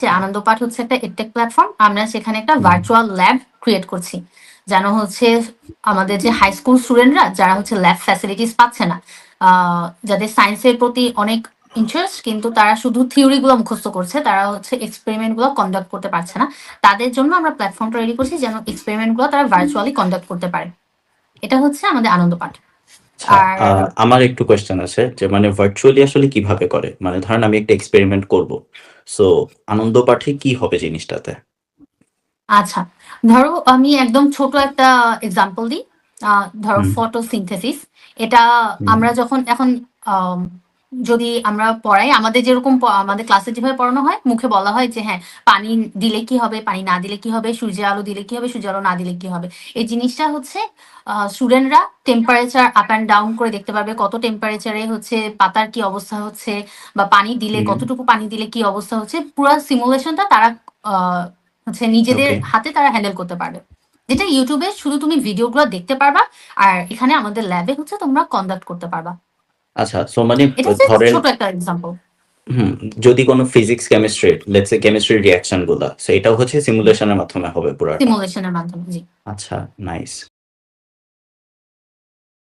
যে আনন্দ পাঠ হচ্ছে একটা এডটেক প্ল্যাটফর্ম আমরা সেখানে একটা ভার্চুয়াল ল্যাব ক্রিয়েট করছি। যেন হচ্ছে আমাদের যে হাই স্কুল স্টুডেন্টরা যারা হচ্ছে ল্যাব ফ্যাসিলিটিস পাচ্ছে না যাদের সায়েন্সের প্রতি অনেক ইন্টারেস্ট কিন্তু তারা শুধু থিওরি গুলো মুখস্থ করছে তারা হচ্ছে এক্সপেরিমেন্টগুলো কন্ডাক্ট করতে পারছে না। তাদের জন্য আমরা প্ল্যাটফর্মটা রেডি করছি যেন এক্সপেরিমেন্টগুলো তারা ভার্চুয়ালি কন্ডাক্ট করতে পারে। এটা হচ্ছে আমাদের আনন্দ পাঠ। আচ্ছা, আর- আমার একটু কোয়েশ্চেন আছে যে মানে ভার্চুয়ালি আসলে কীভাবে করে? মানে ধরেন আমি একটা এক্সপেরিমেন্ট করব। সো আনন্দ পাঠে কি হবে জিনিসটাতে? আচ্ছা ধরো আমি একদম ছোট একটা এক্সাম্পল দিই। আহ, ধরো। ফটোসিনথেসিস এটা আমরা যখন এখন যদি আমরা পড়াই আমাদের যেরকম আমাদের ক্লাসে যেভাবে পড়ানো হয় মুখে বলা হয় যে হ্যাঁ পানি দিলে কি হবে পানি না দিলে কি হবে সূর্যের আলো দিলে কি হবে সূর্যের আলো না দিলে কি হবে। এই জিনিসটা হচ্ছে স্টুডেন্টরা টেম্পারেচার আপ অ্যান্ড ডাউন করে দেখতে পারবে কত টেম্পারেচারে হচ্ছে পাতার কি অবস্থা হচ্ছে বা পানি দিলে কতটুকু পানি দিলে কি অবস্থা হচ্ছে পুরো সিমুলেশনটা তারা আহ, হচ্ছে নিজেদের হাতে তারা হ্যান্ডেল করতে পারবে। যেটা ইউটিউবে শুধু তুমি ভিডিওগুলো দেখতে পারবা আর এখানে আমাদের ল্যাবে হচ্ছে তোমরা কন্ডাক্ট করতে পারবা। আচ্ছা সো মানে এটা ধরেন ছোট একটা এক্সাম্পল হুম যদি কোনো physics chemistry let's say chemistry রিঅ্যাকশনগুলা so এটাও হচ্ছে সিমুলেশনের মাধ্যমে হবে পুরো সিমুলেশনের মাধ্যমে জি। আচ্ছা নাইস